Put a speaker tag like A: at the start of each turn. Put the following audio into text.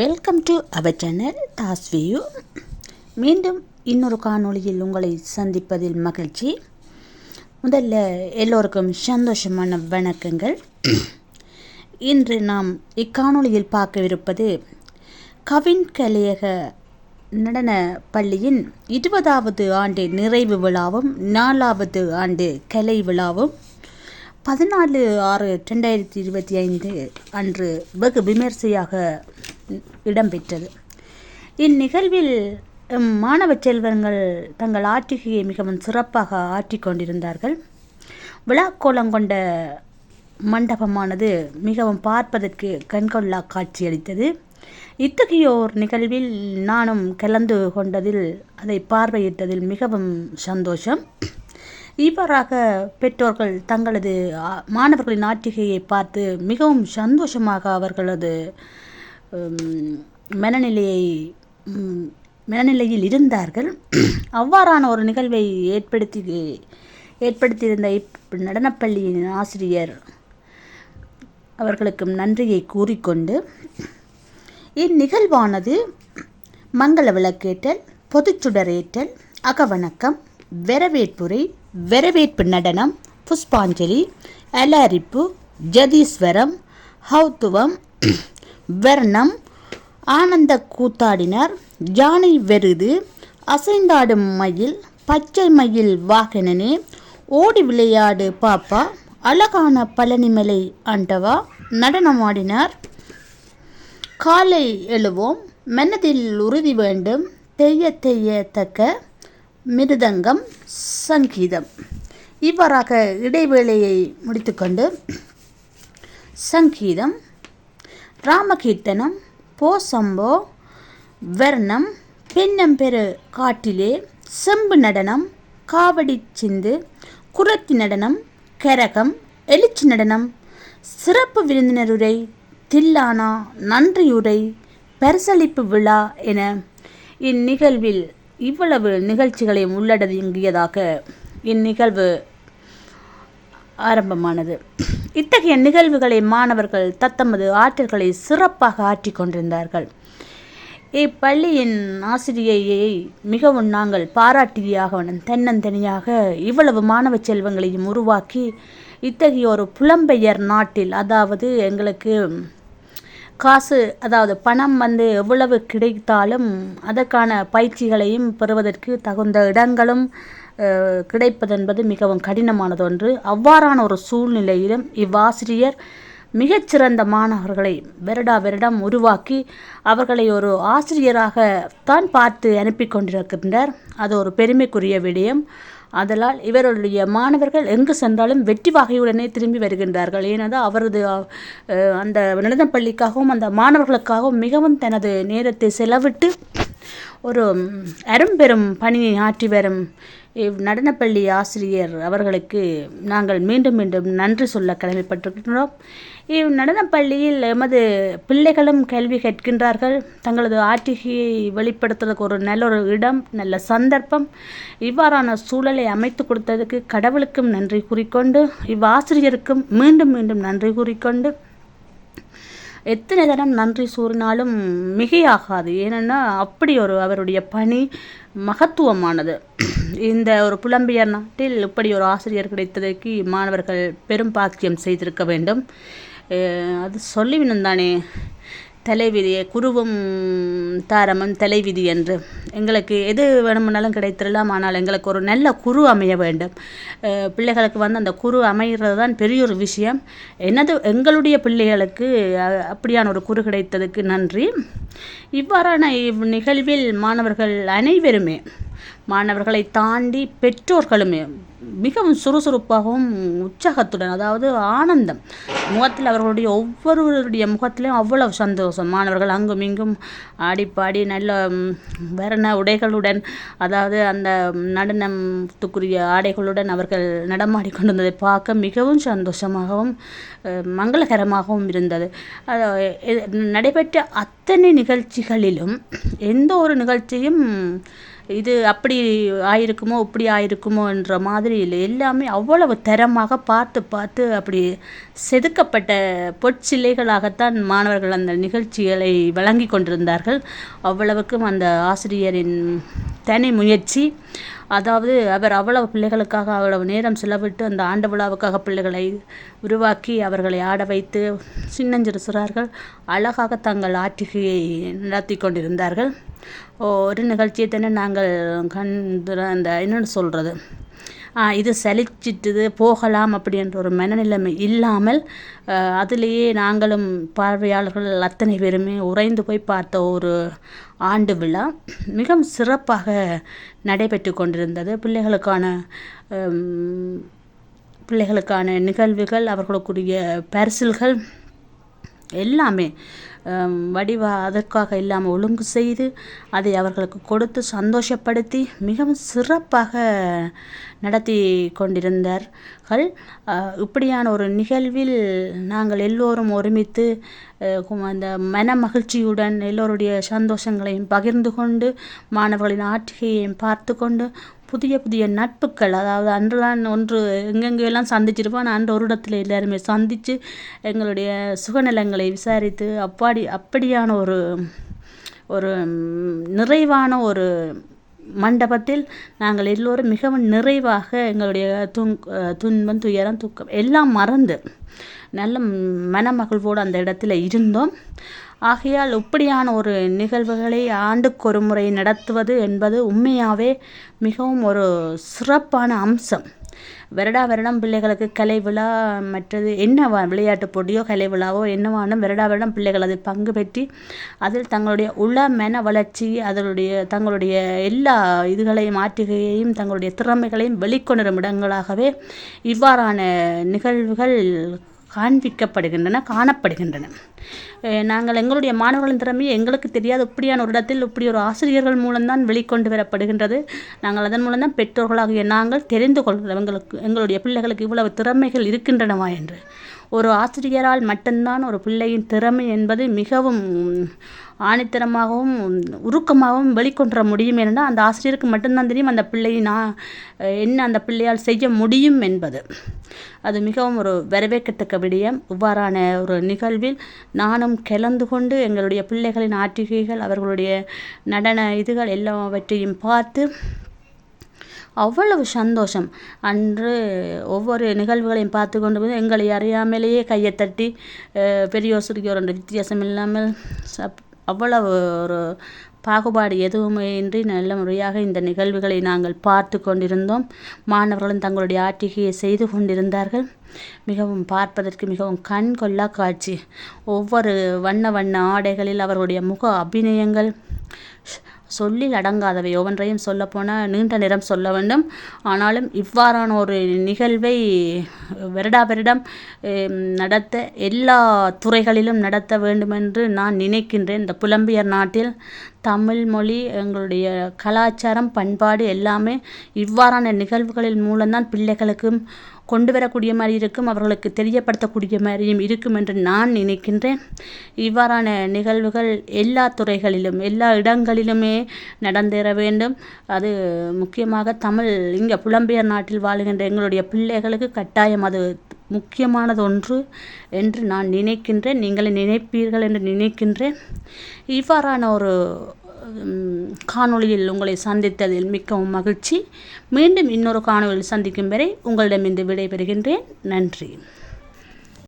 A: Welcome to our channel தாஸ்வியூ மீண்டும் இன்னொரு காணொளியில் உங்களை சந்திப்பதில் மகிழ்ச்சி. முதல்ல எல்லோருக்கும் சந்தோஷமான வணக்கங்கள். இன்று நாம் இக்காணொளியில் பார்க்கவிருப்பது கவின் கலையக நடன பள்ளியின் இருபதாவது ஆண்டு நிறைவு விழாவும் நாலாவது ஆண்டு கலை விழாவும் பதினாலு ஆறு ரெண்டாயிரத்தி இருபத்தி ஐந்து அன்று வெகு விமர்சையாக இடம்பெற்றது. இந்நிகழ்வில் மாணவ செல்வங்கள் தங்கள் ஆற்றுகையை மிகவும் சிறப்பாக ஆற்றிக்கொண்டிருந்தார்கள் விழாக்கோலம் கொண்ட மண்டபமானது மிகவும் பார்ப்பதற்கு கண்கொள்ளா காட்சியளித்தது இத்தகைய ஒரு நிகழ்வில் நானும் கலந்து கொண்டதில் அதை பார்வையிட்டதில் மிகவும் சந்தோஷம். இவ்வாறாக பெற்றோர்கள் தங்களது மாணவர்களின் ஆற்றிகையை பார்த்து மிகவும் சந்தோஷமாக அவர்களது மனநிலையை மனநிலையில் இருந்தார்கள். அவ்வாறான ஒரு நிகழ்வை ஏற்படுத்தி ஏற்படுத்தியிருந்த இப் நடனப்பள்ளியின் ஆசிரியர் அவர்களுக்கும் நன்றியை கூறிக்கொண்டு இந்நிகழ்வானது மங்கள விளக்கேற்றல் பொதுச்சுடரேற்றல் அகவணக்கம் வரவேற்புரை வரவேற்பு நடனம் புஷ்பாஞ்சலி அலாரிப்பு ஜதீஸ்வரம் ஹௌத்துவம் வர்ணம் ஆனந்த கூத்தாடினார் ஜானை வெறுது அசைந்தாடும் மயில் பச்சை மயில் வாகனனே ஓடி விளையாடு பாப்பா அழகான பழனிமலை ஆண்டவா நடனமாடினார். காலை எழுவோம் மனதில் உறுதி வேண்டும் தெய்ய தெய்யத்தக்க மிருதங்கம் சங்கீதம். இவ்வாறாக இடைவேளையை முடித்துக்கொண்டு சங்கீதம் ராமகீர்த்தனம் போசம்போ வர்ணம் பெண்ணம்பெரு காட்டிலே செம்பு நடனம் காவடி சிந்து குரத்தி நடனம் கரகம் எழுச்சி நடனம் சிறப்பு விருந்தினருரை தில்லானா நன்றியுரை பரிசளிப்பு விழா என இந்நிகழ்வில் இவ்வளவு நிகழ்ச்சிகளையும் உள்ளடங்கியதாக இந்நிகழ்வு ஆரம்பமானது. இத்தகைய நிகழ்வுகளை மாணவர்கள் தத்தமது ஆற்றல்களை சிறப்பாக ஆற்றிக் கொண்டிருந்தார்கள். இப்பள்ளியின் ஆசிரியையை மிகவும் நாங்கள் பாராட்டியாக தென்னந்தனியாக இவ்வளவு மாணவ செல்வங்களையும் உருவாக்கி இத்தகைய ஒரு புலம்பெயர் நாட்டில் அதாவது எங்களுக்கு காசு அதாவது பணம் வந்து எவ்வளவு கிடைத்தாலும் அதற்கான பயிற்சிகளையும் பெறுவதற்கு தகுந்த இடங்களும் கிடைப்பதென்பது மிகவும் கடினமானது ஒன்று. அவ்வாறான ஒரு சூழ்நிலையிலும் இவ்வாசிரியர் மிகச்சிறந்த மாணவர்களை வருடா வருடம் உருவாக்கி அவர்களை ஒரு ஆசிரியராக தான் பார்த்து அனுப்பி கொண்டிருக்கின்றார். அது ஒரு பெருமைக்குரிய விடயம். அதனால் இவருடைய மாணவர்கள் எங்கு சென்றாலும் வெற்றி வகையுடனே திரும்பி வருகின்றார்கள். ஏனென்றால் அவரது அந்த நடனப்பள்ளிக்காகவும் அந்த மாணவர்களுக்காகவும் மிகவும் தனது நேரத்தை செலவிட்டு ஒரு அரும்பெரும் பணியை ஆற்றி வரும் இவ் நடனப்பள்ளி ஆசிரியர் அவர்களுக்கு நாங்கள் மீண்டும் மீண்டும் நன்றி சொல்ல கடமைப்பட்டிருக்கின்றோம். இவ் நடனப்பள்ளியில் எமது பிள்ளைகளும் கல்வி கற்கின்றார்கள் தங்களது ஆட்சியை வெளிப்படுத்துவதற்கு ஒரு நல்ல ஒரு இடம் நல்ல சந்தர்ப்பம் இவ்வாறான சூழலை அமைத்து கொடுத்ததுக்கு கடவுளுக்கும் நன்றி கூறிக்கொண்டு இவ்வாசிரியருக்கும் மீண்டும் மீண்டும் நன்றி கூறிக்கொண்டு எத்தனை தரம் நன்றி கூறினாலும் மிகையாகாது. ஏனென்னா அப்படி ஒரு அவருடைய பணி மகத்துவமானது. இந்த ஒரு புலம்பெயர் நாட்டில் இப்படி ஒரு ஆசிரியர் கிடைத்ததற்கு மாணவர்கள் பெரும் பாக்கியம் செய்திருக்க வேண்டும். அது சொல்லிவிடும் தானே தலைவிதியை குருவும் தாரமும் தலைவிதி என்று. எங்களுக்கு எது வேணும்னாலும் கிடைத்திடலாம் ஆனால் எங்களுக்கு ஒரு நல்ல குரு அமைய வேண்டும். பிள்ளைகளுக்கு வந்து அந்த குரு அமைகிறது தான் பெரிய ஒரு விஷயம். எனது எங்களுடைய பிள்ளைகளுக்கு அப்படியான ஒரு குரு கிடைத்ததுக்கு நன்றி. இவ்வாறான இவ் நிகழ்வில் மாணவர்கள் அனைவருமே மாணவர்களை தாண்டி பெற்றோர்களுமே மிகவும் சுறுசுறுப்பாகவும் உற்சாகத்துடன் அதாவது ஆனந்தம். முகத்தில் அவர்களுடைய ஒவ்வொருவருடைய முகத்திலும் அவ்வளவு சந்தோஷம். மாணவர்கள் அங்கும் இங்கும் ஆடிப்பாடி நல்ல ம், வர்ண உடைகளுடன் அதாவது அந்த நடனத்துக்குரிய ஆடைகளுடன் அவர்கள் நடமாடி கொண்டிருந்ததை பார்க்க மிகவும் சந்தோஷமாகவும் மங்களகரமாகவும் இருந்தது. நடைபெற்ற அத்தனை நிகழ்ச்சிகளிலும் எந்த ஒரு நிகழ்ச்சியும் இது அப்படி ஆயிருக்குமோ இப்படி ஆயிருக்குமோ என்ற மாதிரி இல்லை எல்லாமே அவ்வளவு தரமாக பார்த்து பார்த்து அப்படி செதுக்கப்பட்ட பொற்சிலைகளாகத்தான் மாணவர்கள் அந்த நிகழ்ச்சிகளை வழங்கி கொண்டிருந்தார்கள். அவ்வளவுக்கும் அந்த ஆசிரியரின் தனி முயற்சி அதாவது அவர் அவ்வளவு பிள்ளைகளுக்காக அவ்வளவு நேரம் செலவிட்டு அந்த ஆண்டு விழாவுக்காக பிள்ளைகளை உருவாக்கி அவர்களை ஆட வைத்து சின்னஞ்சிறு சிறார்கள் அழகாக தங்கள் ஆட்டிகையை நடத்தி கொண்டிருந்தார்கள். ஒரு நிகழ்ச்சியை தானே நாங்கள் கண் அந்த என்னென்னு சொல்கிறது இது சலிச்சிட்டுது போகலாம் அப்படின்ற ஒரு மனநிலைமை இல்லாமல் அதிலேயே நாங்களும் பார்வையாளர்கள் அத்தனை பேருமே உறைந்து போய் பார்த்த ஒரு ஆண்டு விழா மிகவும் சிறப்பாக நடைபெற்று கொண்டிருந்தது. பிள்ளைகளுக்கான பிள்ளைகளுக்கான நிகழ்வுகள் அவர்களுக்குரிய பரிசில்கள் எல்லாமே வடிவா அதற்காக இல்லாமல் ஒழுங்கு செய்து அதை அவர்களுக்கு கொடுத்து சந்தோஷப்படுத்தி மிகவும் சிறப்பாக நடத்தி கொண்டிருந்தார்கள். இப்படியான ஒரு நிகழ்வில் நாங்கள் எல்லோரும் ஒருமித்து அந்த மன மகிழ்ச்சியுடன் எல்லோருடைய சந்தோஷங்களையும் பகிர்ந்து கொண்டு மாணவர்களின் ஆற்றுகையையும் பார்த்து கொண்டு புதிய புதிய நட்புகள் அதாவது அன்றுதான் ஒன்று எங்கெங்கெல்லாம் சந்திச்சிருப்போம் ஆனால் அன்று ஒரு இடத்துல எல்லாருமே சந்தித்து எங்களுடைய சுகநலங்களை விசாரித்து அப்பாடி அப்படியான ஒரு ஒரு நிறைவான ஒரு மண்டபத்தில் நாங்கள் எல்லோரும் மிகவும் நிறைவாக எங்களுடைய துன் துன்பம் துயரம் துக்கம் எல்லாம் மறந்து நல்ல மனமகிழ்வோடு அந்த இடத்துல இருந்தோம். ஆகையால் இப்படியான ஒரு நிகழ்வுகளை ஆண்டுக்கு ஒரு முறை நடத்துவது என்பது உண்மையாகவே மிகவும் ஒரு சிறப்பான அம்சம். வருடா வருடம் பிள்ளைகளுக்கு கலை விழா மற்றது என்ன விளையாட்டு போட்டியோ கலை விழாவோ என்னவானும் வருடா வருடம் பிள்ளைகள் அதில் பங்கு பெற்றி அதில் தங்களுடைய உள மன வளர்ச்சி அதனுடைய தங்களுடைய எல்லா இதுகளையும் ஆற்றுகையையும் தங்களுடைய திறமைகளையும் வெளிக்கொணரும் இடங்களாகவே இவ்வாறான நிகழ்வுகள் காண்பிக்கப்படுகின்றன காணப்படுகின்றன. நாங்கள் எங்களுடைய மாணவர்களின் திறமையை எங்களுக்கு தெரியாத இப்படியான ஒரு இடத்தில் இப்படி ஒரு ஆசிரியர்கள் மூலம்தான் வெளிக்கொண்டு வரப்படுகின்றது. நாங்கள் அதன் மூலம்தான் பெற்றோர்களாகிய நாங்கள் தெரிந்து கொள்கிறோம். எங்களுக்கு எங்களுடைய பிள்ளைகளுக்கு இவ்வளவு திறமைகள் இருக்கின்றனவா என்று. ஒரு ஆசிரியரால் மட்டும்தான் ஒரு பிள்ளையின் திறமை என்பது மிகவும் ஆணித்தரமாகவும் உருக்கமாகவும் வெளிக்கொணர முடியும். என்றால் அந்த ஆசிரியருக்கு மட்டும்தான் தெரியும் அந்த பிள்ளையை நான் என்ன அந்த பிள்ளையால் செய்ய முடியும் என்பது. அது மிகவும் ஒரு வரவேற்கத்தக்க விடயம். இவ்வாறான ஒரு நிகழ்வில் நானும் கலந்து கொண்டு எங்களுடைய பிள்ளைகளின் ஆற்றிகைகள் அவர்களுடைய நடன இதுகள் எல்லாவற்றையும் பார்த்து அவ்வளவு சந்தோஷம். அன்று ஒவ்வொரு நிகழ்வுகளையும் பார்த்து கொண்டு போய் எங்களை அறியாமலேயே கையை தட்டி பெரியோர் சிறியோர் என்ற வித்தியாசம் இல்லாமல் சப் அவ்வளவு ஒரு பாகுபாடு எதுவுமே இன்றி நல்ல முறையாக இந்த நிகழ்வுகளை நாங்கள் பார்த்து கொண்டிருந்தோம். மாணவர்களும் தங்களுடைய ஆட்டிகையை செய்து கொண்டிருந்தார்கள். மிகவும் பார்ப்பதற்கு மிகவும் கண் கொள்ளா காட்சி. ஒவ்வொரு வண்ண வண்ண ஆடைகளில் அவர்களுடைய முக அபிநயங்கள் சொல்லில் அடங்காதவை. ஒவ்வொன்றையும் சொல்லப்போனால் நீண்ட நேரம் சொல்ல வேண்டும். ஆனாலும் இவ்வாறான ஒரு நிகழ்வை வருடா வருடம் நடத்த எல்லா துறைகளிலும் நடத்த வேண்டுமென்று நான் நினைக்கின்றேன். இந்த புலம்பியர் நாட்டில் தமிழ்மொழி எங்களுடைய கலாச்சாரம் பண்பாடு எல்லாமே இவ்வாறான நிகழ்வுகளின் மூலம்தான் பிள்ளைகளுக்கும் கொண்டு வரக்கூடிய மாதிரி இருக்கும் அவர்களுக்கு தெரியப்படுத்தக்கூடிய மாதிரியும் இருக்கும் என்று நான் நினைக்கின்றேன். இவ்வாறான நிகழ்வுகள் எல்லா துறைகளிலும் எல்லா இடங்களிலுமே நடந்தேற வேண்டும். அது முக்கியமாக தமிழ் இங்கே புலம்பெயர் நாட்டில் வாழுகின்ற எங்களுடைய பிள்ளைகளுக்கு கட்டாயம் அது முக்கியமானது ஒன்று என்று நான் நினைக்கின்றேன். நீங்கள் நினைப்பீர்கள் என்று நினைக்கின்றேன். இவ்வாறான ஒரு காணொளியில் உங்களை சந்தித்ததில் மிகவும் மகிழ்ச்சி. மீண்டும் இன்னொரு காணொலியில் சந்திக்கும் வரை உங்களிடம் இந்த விடைபெறுகின்றேன். நன்றி.